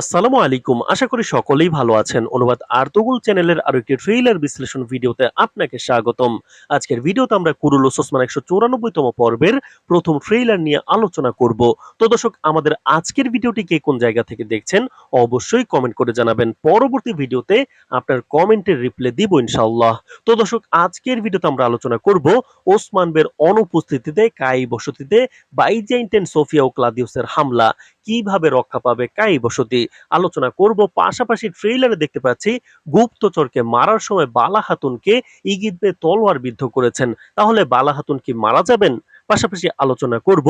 আসসালামু আলাইকুম। আশা করি সকলেই ভালো আছেন। অনুবাদ আর্তগুল চ্যানেলের আরও একটি ট্রেইলার বিশ্লেষণ ভিডিওতে আপনাকে স্বাগতম। আজকের ভিডিওতে আমরা কুরুলুস ওসমান একশো চৌরানব্বইতম পর্বের প্রথম ট্রেইলার নিয়ে আলোচনা করব। তো দর্শক, আমাদের আজকের ভিডিওটি কে কোন জায়গা থেকে দেখছেন অবশ্যই কমেন্ট করে জানাবেন। পরবর্তী ভিডিওতে আপনার কমেন্টের রিপ্লাই দিব ইনশাআল্লাহ। তো দর্শক, আজকের ভিডিওতে আমরা আলোচনা করব ওসমান বের অনুপস্থিতিতে কাই বসতিতে বাইজেন্টেন সোফিয়া ও ক্লাদিউসের হামলা। কীভাবে রক্ষা পাবে? কাই বসতি? আলোচনা করব। পাশাপাশি ট্রেইলারে দেখতে পাচ্ছি, গুপ্তচরকে মারার সময় বালা হাতুনকে ইগিত বে তলোয়ার বিদ্ধ করেছেন। তাহলে বালা হাতুন কি মারা যাবেন? পাশাপাশি আলোচনা করব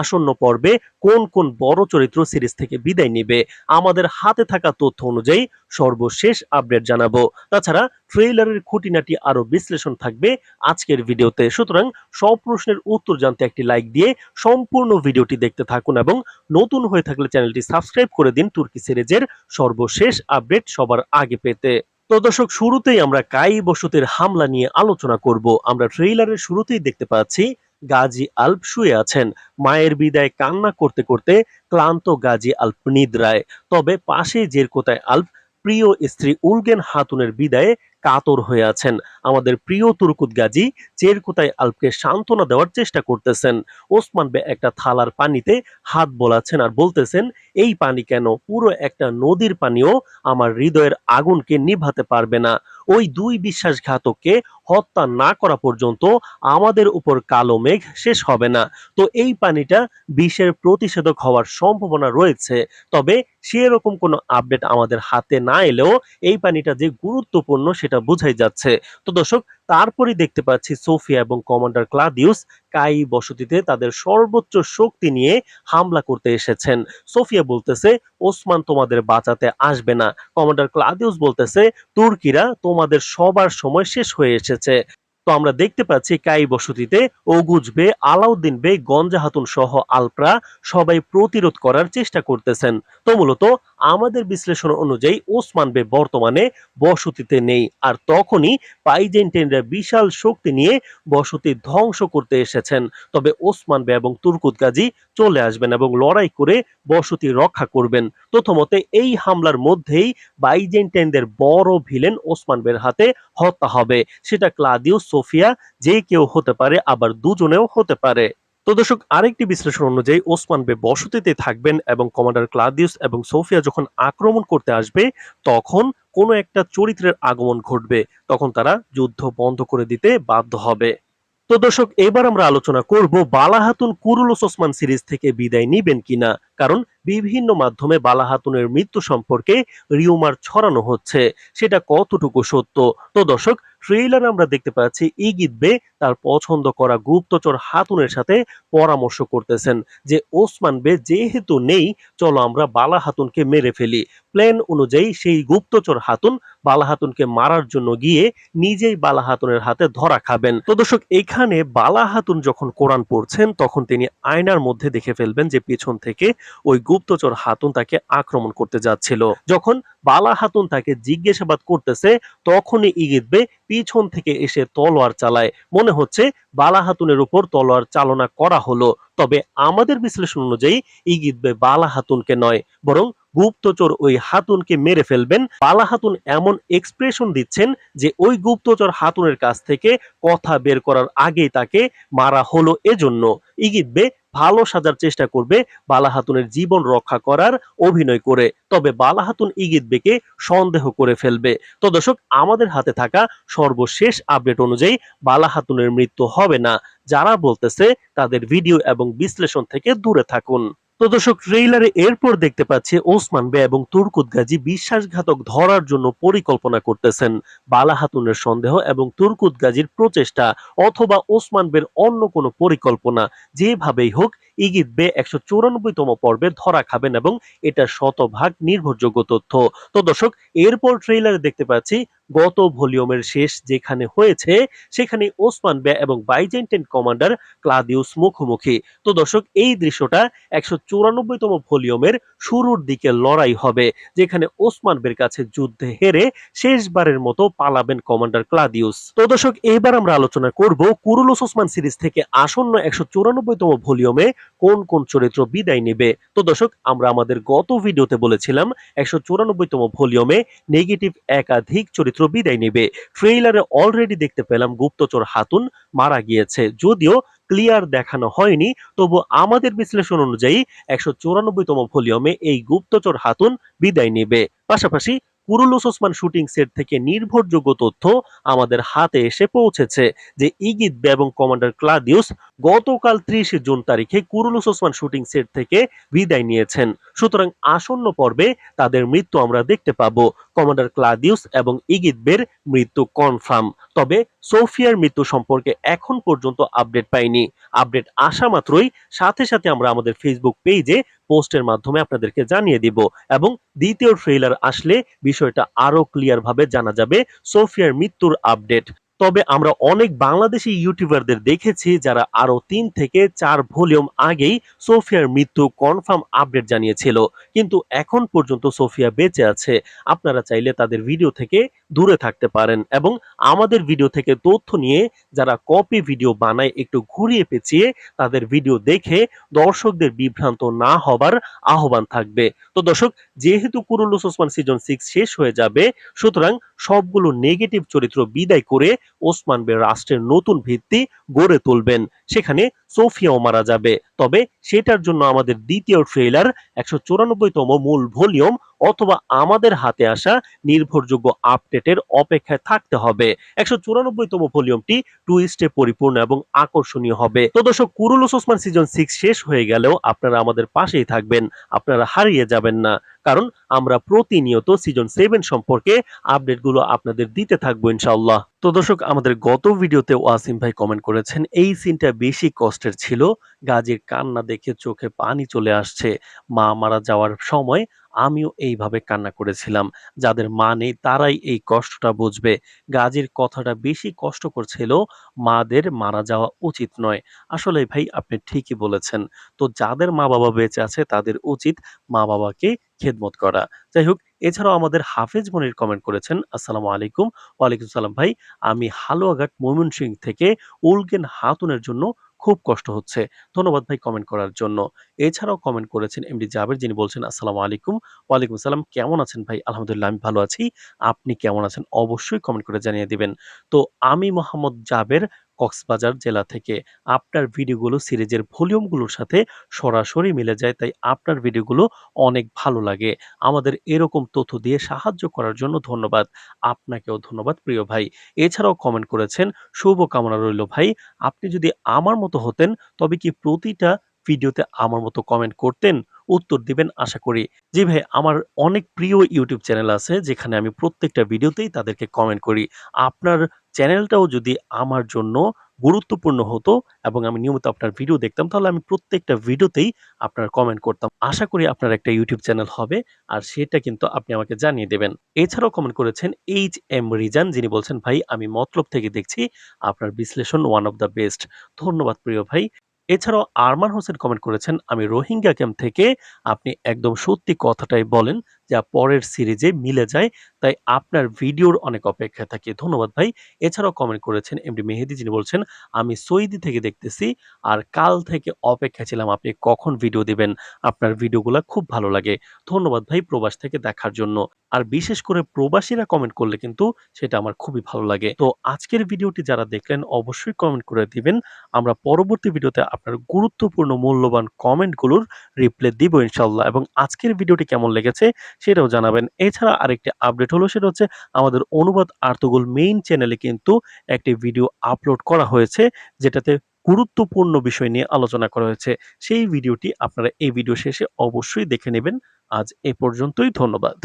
আসন্ন পর্বে কোন কোন বড় চরিত্র সিরিজ থেকে বিদায় নেবে। আমাদের হাতে থাকা তথ্য অনুযায়ী সর্বশেষ আপডেট জানাব। তাছাড়া ট্রেইলারের খুঁটিনাটি আরও বিশ্লেষণ থাকবে আজকের ভিডিওতে। সুতরাং সব প্রশ্নের উত্তর জানতে একটি লাইক দিয়ে সম্পূর্ণ ভিডিওটি দেখতে থাকুন এবং নতুন হয়ে থাকলে চ্যানেলটি সাবস্ক্রাইব করে দিন তুর্কি সিরিজের সর্বশেষ আপডেট সবার আগে পেতে। তো দর্শক, শুরুতেই আমরা কাই বসতির হামলা নিয়ে আলোচনা করব। আমরা ট্রেইলারের শুরুতেই দেখতে পাচ্ছি গাজী আল্প শুয়ে আছেন। মায়ের বিদায় কান্না করতে করতে ক্লান্ত গাজী আল্প নিদ্রায়। তবে পাশে জেরকোতায় আল্প, প্রিয় স্ত্রী উলগেন হাতুনের বিদায়ে কাতর হয়ে আছেন। আমাদের প্রিয় তুর্কুত গাজী চেরকোতায় আল্পকে সান্ত্বনা দেওয়ার চেষ্টা করতেছেন। ওসমান বে একটা থালার পানিতে হাত বোলাচ্ছেন আর বলতেছেন, এই পানি কেন? পুরো একটা নদীর পানিও আমার হৃদয়ের আগুনকে নিভাতে পারবে না। ওই দুই বিশ্বাসঘাতককে হত্যা না করা পর্যন্ত আমাদের উপর কালো মেঘ শেষ হবে না। তো এই পানিটা বিশ্বের প্রতিষেধক হওয়ার সম্ভাবনা রয়েছে। তবে সেরকম কোনো আপডেট আমাদের হাতে না এলেও এই পানিটা যে গুরুত্বপূর্ণ সেটা বোঝাই যাচ্ছে। তো দর্শক তারপরে দেখতে পাচ্ছি সোফিয়া এবং কমান্ডার ক্লাদিউস কাই বসতিতে তাদের সর্বোচ্চ শক্তি নিয়ে হামলা করতে এসেছেন। সোফিয়া বলতেছে, ওসমান তোমাদের বাঁচাতে আসবে না। কমান্ডার ক্লাদিউস বলতেছে, তুর্কিরা তোমাদের সবার সময় শেষ হয়ে এসেছে। তো আমরা দেখতে পাচ্ছি কাই বসতিতে ওগুজ বে, আলাউদ্দিন বে গঞ্জা হাতুন সহ আলপ্রা সবাই প্রতিরোধ করার চেষ্টা করতেছেন। তো মূলত আমাদের বিশ্লেষণ অনুযায়ী ওসমান বে বর্তমানে বসতিতে নেই। আর তখনই পাইজেন্টেনরা বিশাল শক্তি নিয়ে বসতি ধ্বংস করতে এসেছেন। তবে ওসমান বে এবং তুর্কুত গাজী চলে আসবেন এবং লড়াই করে বসতি রক্ষা করবেন। প্রথমত এই হামলার মধ্যেই বাইজেন্টাইনদের বড় ভিলেন ওসমান বের হাতে হত্যা হবে। সেটা ক্লাদিও সোফিয়া, যে কেউ হতে পারে, আবার দুজনেও হতে পারে। তো দর্শক, আরেকটি বিশ্লেষণ অনুযায়ী ওসমান বে বসতিতে থাকবেন এবং কমান্ডার ক্লাদিউস এবং সোফিয়া যখন আক্রমণ করতে আসবে, তখন কোনো একটা চরিত্রের আগমন ঘটবে। তখন তারা যুদ্ধ বন্ধ করে দিতে বাধ্য হবে। তো দর্শক, এবার আমরা আলোচনা করব বালাহাতুন কুরুলুস ওসমান সিরিজ থেকে বিদায় নিবেন কিনা। কারণ বিভিন্ন মাধ্যমে বালা বালাহাতুনের মৃত্যু সম্পর্কে রিউমার ছড়ানো হচ্ছে। সেটা কতটুকু সত্য? তো দর্শক ট্রেইলার আমরা দেখতে পাচ্ছি ইগিত বে তার পছন্দ করা গুপ্তচর হাতুনের সাথে পরামর্শ করতেছেন যে, ওসমান বে যেহেতু নেই, চলো আমরা বালা হাতুনকে মেরে ফেলি। প্ল্যান অনুযায়ী সেই গুপ্তচর হাতুন বালা হাতুনকে মারার জন্য গিয়ে নিজেই বালা হাতুনের হাতে ধরা খাবেন। তো দর্শক, এখানে বালা হাতুন যখন কোরআন পড়ছেন, তখন তিনি আয়নার মধ্যে দেখে ফেলবেন যে, পিছন থেকে ওই গুপ্তচর হাতুন তাকে আক্রমণ করতে যাচ্ছিল। যখন বালা হাতুন তাকে জিজ্ঞাসাবাদ করতেছে, তখনই ইগিতবে পিছন থেকে এসে তলোয়ার চালায়। মনে হচ্ছে বালা হাতুনের উপর তলোয়ার চালনা করা হলো। তবে আমাদের বিশ্লেষণ অনুযায়ী ইগিতবে বালা হাতুনকে নয়, বরং গুপ্তচর ওই হাতুনকে মেরে ফেলবেন। বালা হাতুন এমন এক্সপ্রেশন দিচ্ছেন যে ওই গুপ্তচর হাতুনের কাছ থেকে কথা বের করার আগেই তাকে মারা হলো এজন্য। ইগিতবে ভালো সাজার চেষ্টা করবে বালাহাতুনের জীবন রক্ষা করার অভিনয় করে। তবে বালাহাতুন ইগিত বেকে সন্দেহ করে ফেলবে। তো দর্শক, আমাদের হাতে থাকা সর্বশেষ আপডেট অনুযায়ী বালাহাতুনের মৃত্যু হবে না। যারা বলতেছে, তাদের ভিডিও এবং বিশ্লেষণ থেকে দূরে থাকুন। তো দর্শক ট্রেইলারে এরপর দেখতে পাচ্ছি ওসমান বে এবং তুর্কুত গাজী বিশ্বাসঘাতক ধরার জন্য পরিকল্পনা করতেছেন বালা হাতুনের সন্দেহ এবং তুর্কুত গাজীর প্রচেষ্টা অথবা ওসমান বের অন্য কোনো পরিকল্পনা যেভাবেই হোক ইগিত বে একশো চৌরানব্বইতম পর্বে ধরা খাবেন এবং এটা শতভাগ নির্ভরযোগ্য তথ্য। তো দর্শক, এরপর ট্রেইলারে দেখতে পাচ্ছি গত ভলিউমের শেষ যেখানে হয়েছে, সেখানে ওসমান বে এবং বাইজেন্টেন কমান্ডার ক্লাদিউস মুখোমুখি। তো দর্শক, এই দৃশ্যটা একশো চৌরানব্বইতম ভলিউমের শুরুর দিকে লড়াই হবে, যেখানে ওসমান বের কাছে যুদ্ধে হেরে শেষবারের মতো পালাবেন কমান্ডার ক্লাদিউস। তো দর্শক, এবার আমরা আলোচনা করব কুরুলুস ওসমান সিরিজ থেকে আসন্ন একশো চৌরানব্বইতম ভলিউমে কোন কোন চরিত্র বিদায় নেবে? তো দর্শক, আমরা আমাদের গত ভিডিওতে বলেছিলাম, একশো চুরানব্বইতম ভলিউমে নেগেটিভ একাধিক চরিত্র বিদায় নেবে। ট্রেইলারে অলরেডি দেখতে পেলাম গুপ্তচর হাতুন মারা গিয়েছে। যদিও ক্লিয়ার দেখানো হয়নি, তবু আমাদের বিশ্লেষণ অনুযায়ী একশো চুরানব্বইতম ভলিউমে এই গুপ্তচর হাতুন বিদায় নেবে। পাশাপাশি কুরুলুস ওসমান শুটিং সেট থেকে নির্ভরযোগ্য তথ্য আমাদের হাতে এসে পৌঁছেছে যে ইগিত এবং কমান্ডার ক্লাদিউস গতকাল ত্রিশে জুন তারিখে কুরুলুস ওসমান শুটিং সেট থেকে বিদায় নিয়েছেন। সুতরাং আসন্ন পর্বে তাদের মৃত্যু আমরা দেখতে পাবো। কমান্ডার ক্লাদিউস এবং ইগিত বের মৃত্যু কনফার্ম। তবে সোফিয়ার মৃত্যু সম্পর্কে এখন পর্যন্ত আপডেট পাইনি। আপডেট আসা মাত্রই সাথে সাথে আমরা আমাদের ফেসবুক পেজে পোস্টের মাধ্যমে আপনাদেরকে জানিয়ে দিব এবং দ্বিতীয় ট্রেইলার আসলে বিষয়টা আরও ক্লিয়ার ভাবে জানা যাবে সোফিয়ার মৃত্যুর আপডেট। তবে আমরা অনেক বাংলাদেশি ইউটিউবারদের দেখেছি যারা আরও তিন থেকে চার ভলিউম আগেই সোফিয়ার মৃত্যু কনফার্ম আপডেট জানিয়েছিল। কিন্তু এখন পর্যন্ত সোফিয়া বেঁচে আছে। আপনারা চাইলে তাদের ভিডিও থেকে দূরে থাকতে পারেন এবং আমাদের ভিডিও থেকে তথ্য নিয়ে যারা কপি ভিডিও বানায় একটু ঘুরিয়ে পেঁচিয়ে তাদের ভিডিও দেখে দর্শকদের বিভ্রান্ত না হবার আহ্বান থাকবে। তো দর্শক, যেহেতু কুরুলুস ওসমান সিজন সিক্স শেষ হয়ে যাবে, সুতরাং সবগুলো নেগেটিভ চরিত্র বিদায় করে ওসমান বে রাষ্ট্রের নতুন ভিত্তি গড়ে তুলবেন। সেখানে সোফিয়াও মারা যাবে। তবে সেটার জন্য আমাদের দ্বিতীয় ট্রেইলার একশো চুরানব্বইতম মূল ভলিউম অথবা আমাদের হাতে আসা নির্ভরযোগ্য আপডেটের অপেক্ষায় থাকতে হবে। একশো চুরানব্বইতম ভলিউমটি টুইস্টে পরিপূর্ণ এবং আকর্ষণীয় হবে। তো দর্শক, কুরুলুস ওসমান সিজন সিক্স শেষ হয়ে গেলেও আপনারা আমাদের পাশেই থাকবেন। আপনারা হারিয়ে যাবেন না। কারণ আমরা প্রতিনিয়ত সিজন সেভেন সম্পর্কে আপডেটগুলো আপনাদের দিতে থাকব ইনশাআল্লাহ। তো দর্শক, আমাদের গত ভিডিওতে ওয়াসিম ভাই কমেন্ট করেছেন, এই সিনটা বেশি কষ্টের ছিল। গাজীর কান্না দেখে চোখে পানি চলে আসছে। মা মারা যাওয়ার সময় আমিও এইভাবে কান্না করেছিলাম। যাদের মা নেই, তারাই এই কষ্টটা বুঝবে। গাজীর কথাটা বেশি কষ্ট করছিল, মাদের মারা যাওয়া উচিত নয়। আসলে ভাই, আপনি ঠিকই বলেছেন। তো যাদের মা বাবা বেঁচে আছে, তাদের উচিত মা বাবাকে খেদমত করা। যাই হোক এছাড়াও আমাদের হাফেজ মনির কমেন্ট করেছেন, আসসালামু আলাইকুম, ওয়ালাইকুম সালাম ভাই, আমি হালুয়াঘাট ময়মনসিং থেকে উলগেন হাতুনের জন্য খুব কষ্ট হচ্ছে। ধন্যবাদ ভাই কমেন্ট করার জন্য। এছাড়াও কমেন্ট করেছেন এমডি জাবের, যিনি বলছেন, আসসালামু আলাইকুম, ওয়ালাইকুম সালাম, কেমন আছেন ভাই? আলহামদুলিল্লাহ, আমি ভালো আছি। আপনি কেমন আছেন? অবশ্যই কমেন্ট করে জানিয়ে দিবেন। তো আমি মোহাম্মদ জাবের কক্সবাজার জেলা থেকে আপনার ভিডিওগুলো, সিরিজের ভলিউমগুলোর সাথে সরাসরি মিলে যায়, তাই আপনার ভিডিওগুলো অনেক ভালো লাগে। আমাদের এরকম তথ্য দিয়ে সাহায্য করার জন্য ধন্যবাদ। আপনাকেও ধন্যবাদ, প্রিয় ভাই। এছাড়াও কমেন্ট করেছেন শুভ কামনা রইল ভাই। আপনি যদি আমার মতো হতেন, তবে কি প্রতিটা ভিডিওতে আমার মতো কমেন্ট করতেন? উত্তর দিবেন, আশা করি। জি ভাই, আমার অনেক প্রিয় ইউটিউব চ্যানেল আছে, যেখানে আমি প্রত্যেকটা ভিডিওতেই তাদেরকে কমেন্ট করি। আপনার চ্যানেলটাও যদি আমার জন্য গুরুত্বপূর্ণ হতো এবং আমি নিয়মিত আপনার ভিডিও দেখতাম, তাহলে আমি প্রত্যেকটা ভিডিওতেই আপনার কমেন্ট করতাম। আশা করি আপনার একটা ইউটিউব চ্যানেল হবে আর সেটা কিন্তু আপনি আমাকে জানিয়ে দেবেন। এছাড়াও কমেন্ট করেছেন এইচ এম রিজান যিনি বলছেন, ভাই, আমি মতলব থেকে দেখছি আপনার বিশ্লেষণ ওয়ান অফ দ্য বেস্ট ধন্যবাদ প্রিয় ভাই। এছাড়াও আরমান হোসেন কমেন্ট করেছেন, আমি রোহিঙ্গা ক্যাম্প থেকে আপনি একদম সত্যি কথাটাই বলেন যা পরের সিরিজে মিলে যায়। তাই আপনার ভিডিওর অনেক অপেক্ষা থাকে। ধন্যবাদ ভাই। এছাড়াও কমেন্ট করেছেন এমডি মেহেদি, যিনি বলছেন, আমি সৌদি থেকে দেখতেছি আর কাল থেকে অপেক্ষা ছিলাম, আপনি কখন ভিডিও দিবেন? আপনার ভিডিওগুলো খুব ভালো লাগে। ধন্যবাদ ভাই প্রবাস থেকে দেখার জন্য। আর বিশেষ করে প্রবাসীরা কমেন্ট করলে কিন্তু সেটা আমার খুবই ভালো লাগে। তো আজকের ভিডিওটি যারা দেখলেন, অবশ্যই কমেন্ট করে দিবেন। আমরা পরবর্তী ভিডিওতে আপনার গুরুত্বপূর্ণ, মূল্যবান কমেন্টগুলোর রিপ্লাই দিব ইনশাল্লাহ এবং আজকের ভিডিওটি কেমন লেগেছে সেটাও জানাবেন। এছাড়া আরেকটি আপডেট হলো সেটা হচ্ছে আমাদের অনুবাদ আর্তগুল মেইন চ্যানেলে কিন্তু একটি ভিডিও আপলোড করা হয়েছে, যেটাতে গুরুত্বপূর্ণ বিষয় নিয়ে আলোচনা করা হয়েছে। সেই ভিডিওটি আপনারা এই ভিডিও শেষে অবশ্যই দেখে নেবেন। আজ এ পর্যন্তই, ধন্যবাদ।